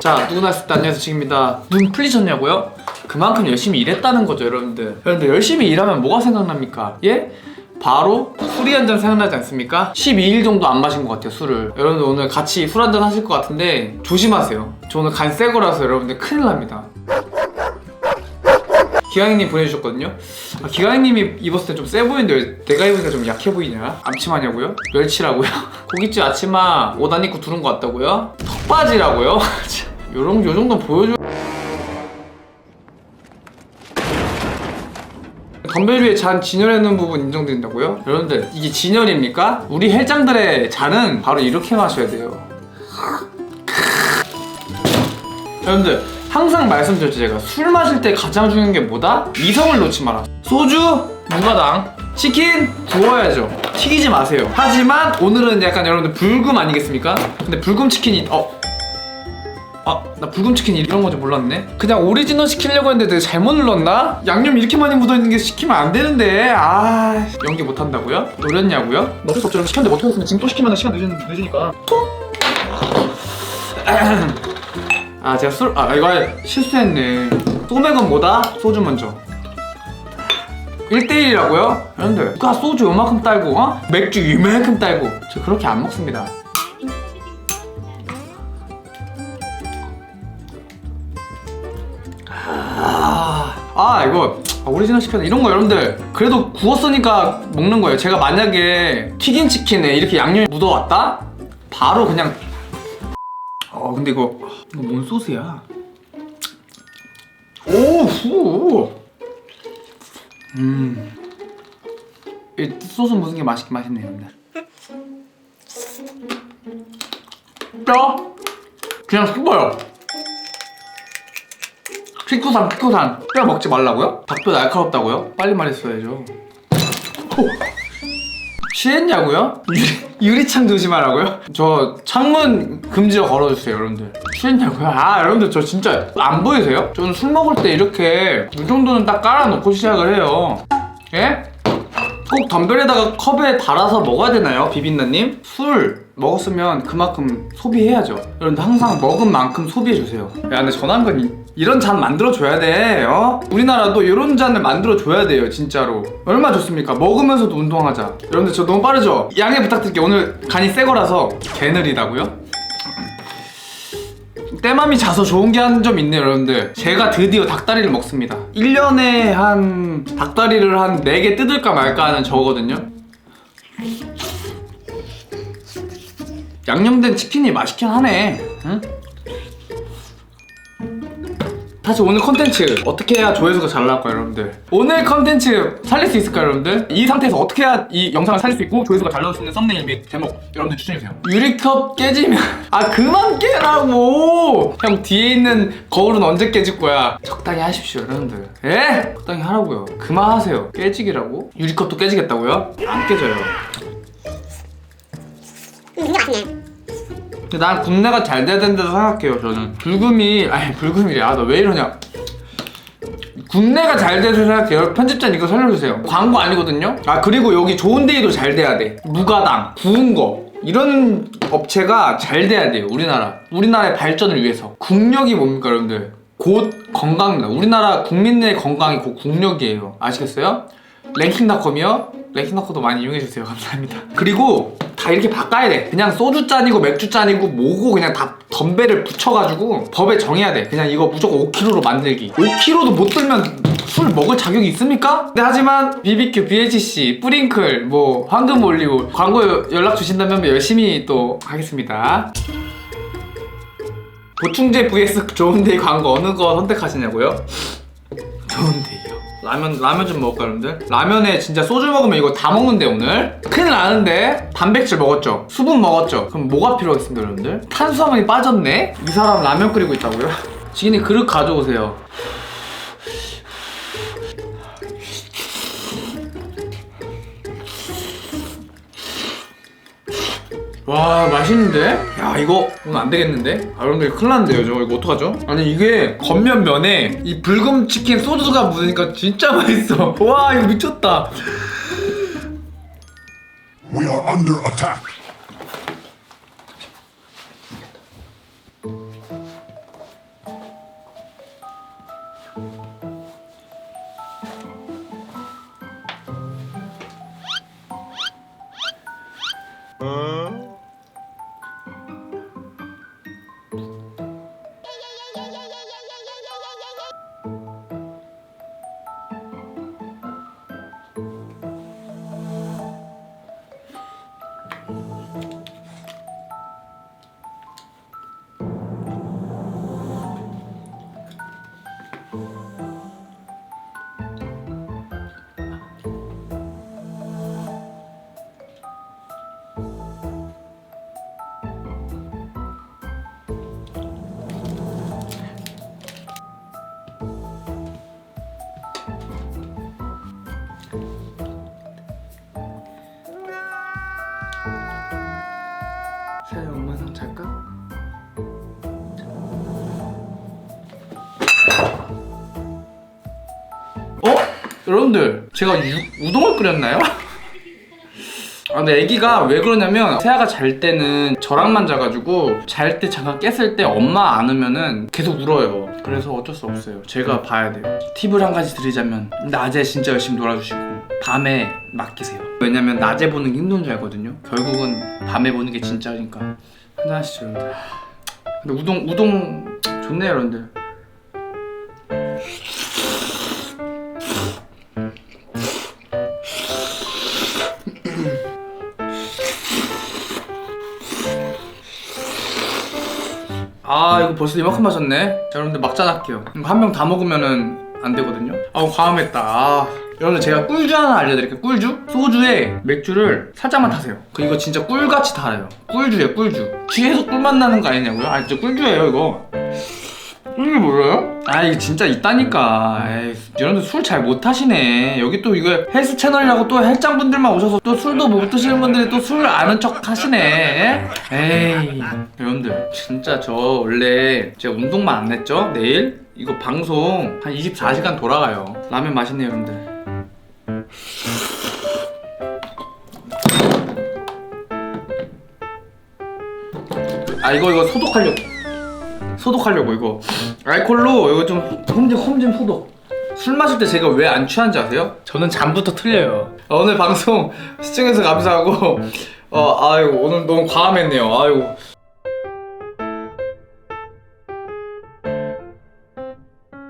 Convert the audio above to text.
자 누구나 했을 때 안녕하세요 지금입니다 눈 풀리셨냐고요? 그만큼 열심히 일했다는 거죠 여러분들 여러분들 열심히 일하면 뭐가 생각납니까? 예? 바로 술이 한 잔 생각나지 않습니까? 12일 정도 안 마신 것 같아요 술을 여러분들 오늘 같이 술 한 잔 하실 것 같은데 조심하세요 저 오늘 간 새 거라서 여러분들 큰일 납니다 기강님 보내주셨거든요 아, 기강님이 입었을 때 좀 세 보이는데 왜 내가 입으니까 좀 약해 보이냐? 앞치마냐고요? 멸치라고요? 고깃집 아치마 옷 안 입고 두른 것 같다고요? 턱바지라고요? 요런 요 정도 보여줘. 위에 잔 진열해놓은 부분 인정된다고요? 여러분들 이게 진열입니까? 우리 헬장들의 잔은 바로 이렇게 마셔야 돼요. 여러분들 항상 말씀드렸죠 제가 술 마실 때 가장 중요한 게 뭐다? 이성을 놓지 마라. 소주 무가당 치킨 구워야죠. 튀기지 마세요. 하지만 오늘은 약간 여러분들 불금 아니겠습니까? 근데 불금 치킨이 어 아, 나 불금치킨 이런 건지 몰랐네. 그냥 오리지널 시키려고 했는데 내가 잘못 눌렀나? 양념 이렇게 많이 묻어있는 게 시키면 안 되는데. 아, 연기 못 한다고요? 노렸냐고요? 어쩔 수 없죠. 시켰는데 못 하겠으면 지금 또 시키면 시간 늦은, 늦으니까. 아, 제가 술, 아, 이거 실수했네. 소맥은 뭐다? 소주 먼저. 1대1이라고요? 여러분들, 누가 소주 요만큼 딸고, 어? 맥주 이만큼 딸고. 저 그렇게 안 먹습니다. 아, 아 이거 아, 오리지널 시켰네 이런 거 여러분들 그래도 구웠으니까 먹는 거예요 제가 만약에 튀긴 치킨에 이렇게 양념이 묻어왔다? 바로 그냥 어 근데 이거 이거 뭔 소스야? 오후 음. 이 소스 무슨 게 맛있긴 맛있네요 여러분들 뼈? 그냥 씹어요 피쿠산 피쿠산 뼈 먹지 말라고요? 닭뼈 날카롭다고요? 빨리 말했어야죠 오. 취했냐고요? 유리, 유리 창 조심하라고요? 저 창문 금지어 걸어주세요 여러분들 취했냐고요? 아 여러분들 저 진짜 안 보이세요? 저는 술 먹을 때 이렇게 이 정도는 딱 깔아놓고 시작을 해요 예? 꼭 덤벨에다가 컵에 달아서 먹어야 되나요, 비빈나님? 술 먹었으면 그만큼 소비해야죠. 여러분들 항상 먹은 만큼 소비해주세요. 야, 근데 전화한 건 이, 이런 잔 만들어줘야 돼, 어? 우리나라도 이런 잔을 만들어줘야 돼요, 진짜로. 얼마 좋습니까? 먹으면서도 운동하자. 여러분들 저 너무 빠르죠? 양해 부탁드릴게요. 오늘 간이 새 거라서 개느리다고요? 때맘이 자서 좋은 게 한 점 있네요 여러분들 제가 드디어 닭다리를 먹습니다 1년에 한 닭다리를 한 4개 뜯을까 말까 하는 저거든요 양념된 치킨이 맛있긴 하네 응? 사실 오늘 컨텐츠 어떻게 해야 조회수가 잘 나올까요 여러분들? 오늘 컨텐츠 살릴 수 있을까요 여러분들? 이 상태에서 어떻게 해야 이 영상을 살릴 수 있고 조회수가 잘 나올 수 있는 썸네일 및 제목 여러분들 추천해주세요. 유리컵 깨지면 아 그만 깨라고! 형 뒤에 있는 거울은 언제 깨질 거야? 적당히 하십시오 여러분들. 예? 적당히 하라고요. 그만하세요. 깨지기라고? 유리컵도 깨지겠다고요? 안 깨져요. 음, 근데 맛있네. 난 군내가 잘 돼야 된다고 생각해요 저는. 불금이 아니 불금이래. 아나왜 이러냐. 군내가 잘 돼서 생각해요. 편집자님 이거 살려주세요. 광고 아니거든요? 아 그리고 여기 좋은 데이도 잘 돼야 돼. 무가당 구운 거. 이런 업체가 잘 돼야 돼요 우리나라. 우리나라의 발전을 위해서. 국력이 뭡니까 여러분들? 곧 건강입니다. 우리나라 국민 의 건강이 곧 국력이에요. 아시겠어요? 랭킹닷컴이요? 랭킹닷컴도 많이 이용해주세요. 감사합니다. 그리고 다 이렇게 바꿔야 돼. 그냥 소주 잔이고 맥주 잔이고 뭐고 그냥 다 덤벨을 붙여가지고 법에 정해야 돼. 그냥 이거 무조건 5kg로 만들기. 5kg도 못 들면 술 먹을 자격이 있습니까? 근데 하지만 BBQ, BHC, 뿌링클, 뭐 황금 올리브 광고 연락 주신다면 열심히 또 하겠습니다. 보충제 vs 좋은데이 광고 어느 거 선택하시냐고요? 좋은데요 라면 라면 좀 먹을까 여러분들? 라면에 진짜 소주 먹으면 이거 다 먹는데 오늘 큰일 나는데 단백질 먹었죠 수분 먹었죠 그럼 뭐가 필요하겠습니까 여러분들? 탄수화물이 빠졌네? 이 사람 라면 끓이고 있다고요? 지gin이 그릇 가져오세요 와 맛있는데? 야 이거 오늘 안 되겠는데? 아 여러분들 큰일 났는데요 저 이거 어떡하죠? 아니 이게 겉면 면에 이 불금 치킨 소스가 묻으니까 진짜 맛있어 와 이거 미쳤다 We are under attack. 어? 여러분들 제가 유- 우동을 끓였나요? 아 근데 애기가 왜 그러냐면 세아가 잘 때는 저랑만 자가지고 잘 때 잠깐 깼을 때 엄마 안 오면은 계속 울어요. 그래서 어쩔 수 없어요. 제가 봐야 돼요. 팁을 한 가지 드리자면 낮에 진짜 열심히 놀아주시고 밤에 맡기세요. 왜냐면 낮에 보는 게 힘든 줄 알거든요. 결국은 밤에 보는 게 진짜니까. 한잔 하시죠 여러분들. 근데 우동 우동 좋네요 여러분들 아 이거 벌써 이만큼 마셨네. 자 여러분들 막잔 할게요. 이거 한병 다 먹으면은 안 되거든요. 아우 과음했다. 아. 여러분들 제가 꿀주 하나 알려드릴게요. 꿀주? 소주에 맥주를 살짝만 타세요. 그 이거 진짜 꿀같이 달아요. 꿀주예요 꿀주. 취해서 꿀맛 나는 거 아니냐고요? 아 진짜 꿀주예요 이거 이게 뭐예요? 아 이게 진짜 있다니까. 여러분들 술 잘 못하시네. 여기 또 이거 헬스 채널이라고 또 헬장분들만 오셔서 또 술도 못 드시는 분들이 또 술 아는 척 하시네. 에이 여러분들 진짜 저 원래 제가 운동만 안 했죠? 내일? 이거 방송 한 24시간 돌아가요. 라면 맛있네요 여러분들. 아 이거 이거 소독하려고 소독하려고 이거. 알콜로 이거 좀홈좀홈좀 소독. 술 마실 때 제가 왜 안 취한지 아세요? 저는 잠부터 틀려요. 어, 오늘 방송 시청해서 감사하고. 어 아유 오늘 너무 과음했네요. 아유